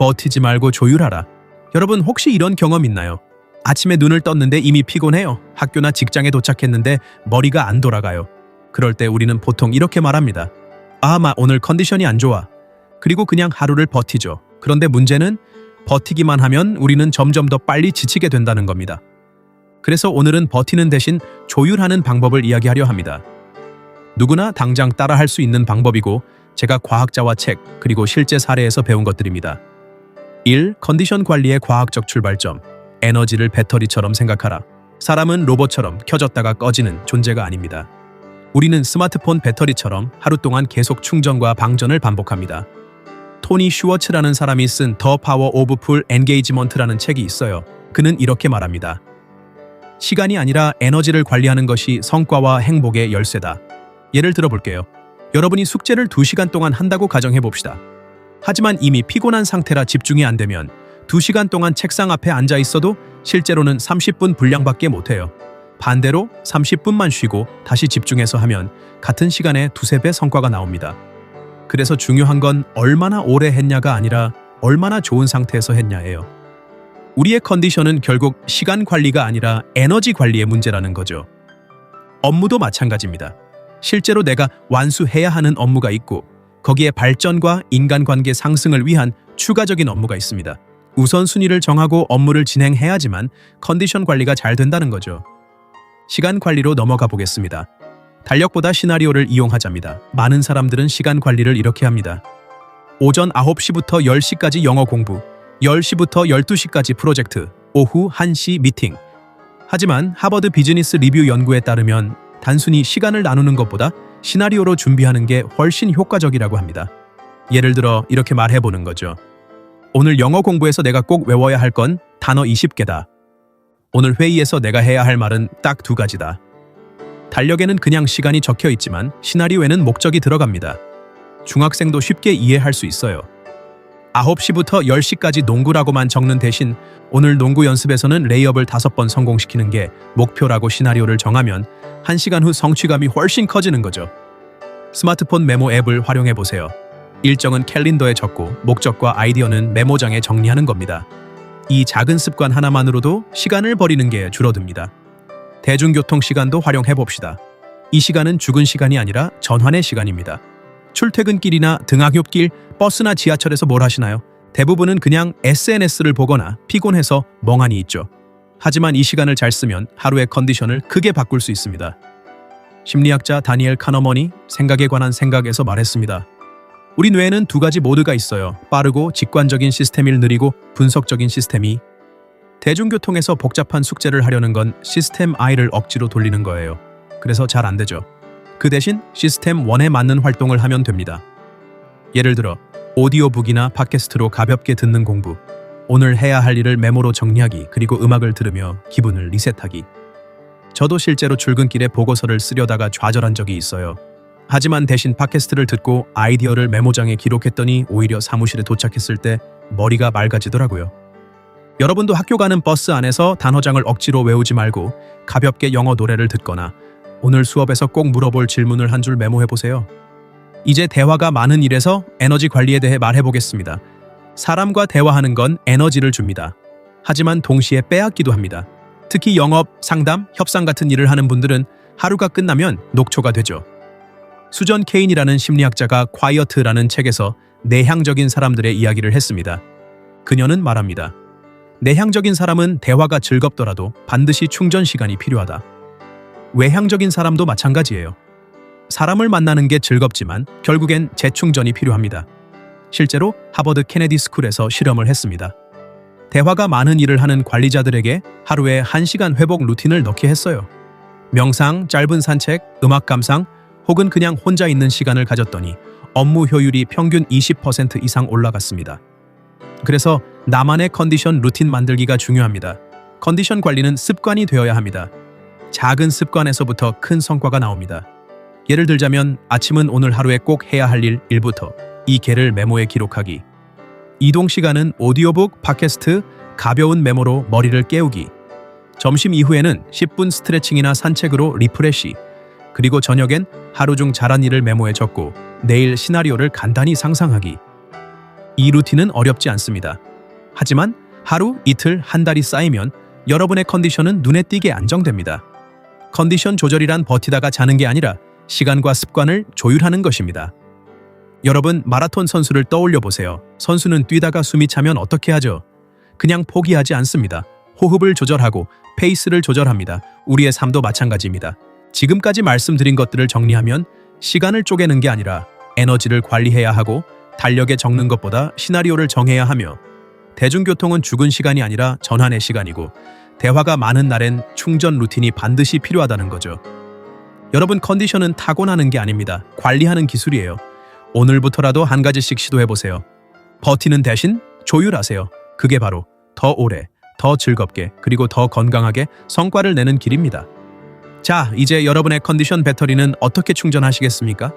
버티지 말고 조율하라. 여러분 혹시 이런 경험 있나요? 아침에 눈을 떴는데 이미 피곤해요. 학교나 직장에 도착했는데 머리가 안 돌아가요. 그럴 때 우리는 보통 이렇게 말합니다. 아, 마 오늘 컨디션이 안 좋아. 그리고 그냥 하루를 버티죠. 그런데 문제는 버티기만 하면 우리는 점점 더 빨리 지치게 된다는 겁니다. 그래서 오늘은 버티는 대신 조율하는 방법을 이야기하려 합니다. 누구나 당장 따라할 수 있는 방법이고 제가 과학자와 책 그리고 실제 사례에서 배운 것들입니다. 1. 컨디션 관리의 과학적 출발점. 에너지를 배터리처럼 생각하라. 사람은 로봇처럼 켜졌다가 꺼지는 존재가 아닙니다. 우리는 스마트폰 배터리처럼 하루 동안 계속 충전과 방전을 반복합니다. 토니 슈워츠라는 사람이 쓴 더 파워 오브 풀 엔게이지먼트라는 책이 있어요. 그는 이렇게 말합니다. 시간이 아니라 에너지를 관리하는 것이 성과와 행복의 열쇠다. 예를 들어 볼게요. 여러분이 숙제를 2시간 동안 한다고 가정해 봅시다. 하지만 이미 피곤한 상태라 집중이 안 되면 2시간 동안 책상 앞에 앉아 있어도 실제로는 30분 분량밖에 못 해요. 반대로 30분만 쉬고 다시 집중해서 하면 같은 시간에 두세 배 성과가 나옵니다. 그래서 중요한 건 얼마나 오래 했냐가 아니라 얼마나 좋은 상태에서 했냐예요. 우리의 컨디션은 결국 시간 관리가 아니라 에너지 관리의 문제라는 거죠. 업무도 마찬가지입니다. 실제로 내가 완수해야 하는 업무가 있고 거기에 발전과 인간관계 상승을 위한 추가적인 업무가 있습니다. 우선순위를 정하고 업무를 진행해야지만 컨디션 관리가 잘 된다는 거죠. 시간 관리로 넘어가 보겠습니다. 달력보다 시나리오를 이용하자입니다. 많은 사람들은 시간 관리를 이렇게 합니다. 오전 9시부터 10시까지 영어 공부, 10시부터 12시까지 프로젝트, 오후 1시 미팅. 하지만 하버드 비즈니스 리뷰 연구에 따르면 단순히 시간을 나누는 것보다 시나리오로 준비하는 게 훨씬 효과적이라고 합니다. 예를 들어 이렇게 말해보는 거죠. 오늘 영어 공부에서 내가 꼭 외워야 할 건 단어 20개다. 오늘 회의에서 내가 해야 할 말은 딱 두 가지다. 달력에는 그냥 시간이 적혀 있지만 시나리오에는 목적이 들어갑니다. 중학생도 쉽게 이해할 수 있어요. 9시부터 10시까지 농구라고만 적는 대신 오늘 농구 연습에서는 레이업을 5번 성공시키는 게 목표라고 시나리오를 정하면 1시간 후 성취감이 훨씬 커지는 거죠. 스마트폰 메모 앱을 활용해 보세요. 일정은 캘린더에 적고 목적과 아이디어는 메모장에 정리하는 겁니다. 이 작은 습관 하나만으로도 시간을 버리는 게 줄어듭니다. 대중교통 시간도 활용해 봅시다. 이 시간은 죽은 시간이 아니라 전환의 시간입니다. 출퇴근길이나 등하굣길, 버스나 지하철에서 뭘 하시나요? 대부분은 그냥 SNS를 보거나 피곤해서 멍하니 있죠. 하지만 이 시간을 잘 쓰면 하루의 컨디션을 크게 바꿀 수 있습니다. 심리학자 다니엘 카너먼이 생각에 관한 생각에서 말했습니다. 우리 뇌에는 두 가지 모드가 있어요. 빠르고 직관적인 시스템이 느리고 분석적인 시스템이. 대중교통에서 복잡한 숙제를 하려는 건 시스템 I를 억지로 돌리는 거예요. 그래서 잘 안 되죠. 그 대신 시스템 1에 맞는 활동을 하면 됩니다. 예를 들어 오디오북이나 팟캐스트로 가볍게 듣는 공부, 오늘 해야 할 일을 메모로 정리하기, 그리고 음악을 들으며 기분을 리셋하기. 저도 실제로 출근길에 보고서를 쓰려다가 좌절한 적이 있어요. 하지만 대신 팟캐스트를 듣고 아이디어를 메모장에 기록했더니 오히려 사무실에 도착했을 때 머리가 맑아지더라고요. 여러분도 학교 가는 버스 안에서 단어장을 억지로 외우지 말고 가볍게 영어 노래를 듣거나 오늘 수업에서 꼭 물어볼 질문을 한 줄 메모해 보세요. 이제 대화가 많은 일에서 에너지 관리에 대해 말해 보겠습니다. 사람과 대화하는 건 에너지를 줍니다. 하지만 동시에 빼앗기도 합니다. 특히 영업, 상담, 협상 같은 일을 하는 분들은 하루가 끝나면 녹초가 되죠. 수전 케인이라는 심리학자가 콰이어트라는 책에서 내향적인 사람들의 이야기를 했습니다. 그녀는 말합니다. 내향적인 사람은 대화가 즐겁더라도 반드시 충전 시간이 필요하다. 외향적인 사람도 마찬가지예요. 사람을 만나는 게 즐겁지만 결국엔 재충전이 필요합니다. 실제로 하버드 케네디 스쿨에서 실험을 했습니다. 대화가 많은 일을 하는 관리자들에게 하루에 1시간 회복 루틴을 넣게 했어요. 명상, 짧은 산책, 음악 감상, 혹은 그냥 혼자 있는 시간을 가졌더니 업무 효율이 평균 20% 이상 올라갔습니다. 그래서 나만의 컨디션 루틴 만들기가 중요합니다. 컨디션 관리는 습관이 되어야 합니다. 작은 습관에서부터 큰 성과가 나옵니다. 예를 들자면 아침은 오늘 하루에 꼭 해야 할 일 1부터 이 개를 메모에 기록하기. 이동 시간은 오디오북, 팟캐스트, 가벼운 메모로 머리를 깨우기. 점심 이후에는 10분 스트레칭이나 산책으로 리프레시. 그리고 저녁엔 하루 중 잘한 일을 메모에 적고 내일 시나리오를 간단히 상상하기. 이 루틴은 어렵지 않습니다. 하지만 하루, 이틀, 한 달이 쌓이면 여러분의 컨디션은 눈에 띄게 안정됩니다. 컨디션 조절이란 버티다가 자는 게 아니라 시간과 습관을 조율하는 것입니다. 여러분 마라톤 선수를 떠올려 보세요. 선수는 뛰다가 숨이 차면 어떻게 하죠? 그냥 포기하지 않습니다. 호흡을 조절하고 페이스를 조절합니다. 우리의 삶도 마찬가지입니다. 지금까지 말씀드린 것들을 정리하면 시간을 쪼개는 게 아니라 에너지를 관리해야 하고 달력에 적는 것보다 시나리오를 정해야 하며 대중교통은 죽은 시간이 아니라 전환의 시간이고 대화가 많은 날엔 충전 루틴이 반드시 필요하다는 거죠. 여러분 컨디션은 타고나는 게 아닙니다. 관리하는 기술이에요. 오늘부터라도 한 가지씩 시도해 보세요. 버티는 대신 조율하세요. 그게 바로 더 오래, 더 즐겁게, 그리고 더 건강하게 성과를 내는 길입니다. 자, 이제 여러분의 컨디션 배터리는 어떻게 충전하시겠습니까?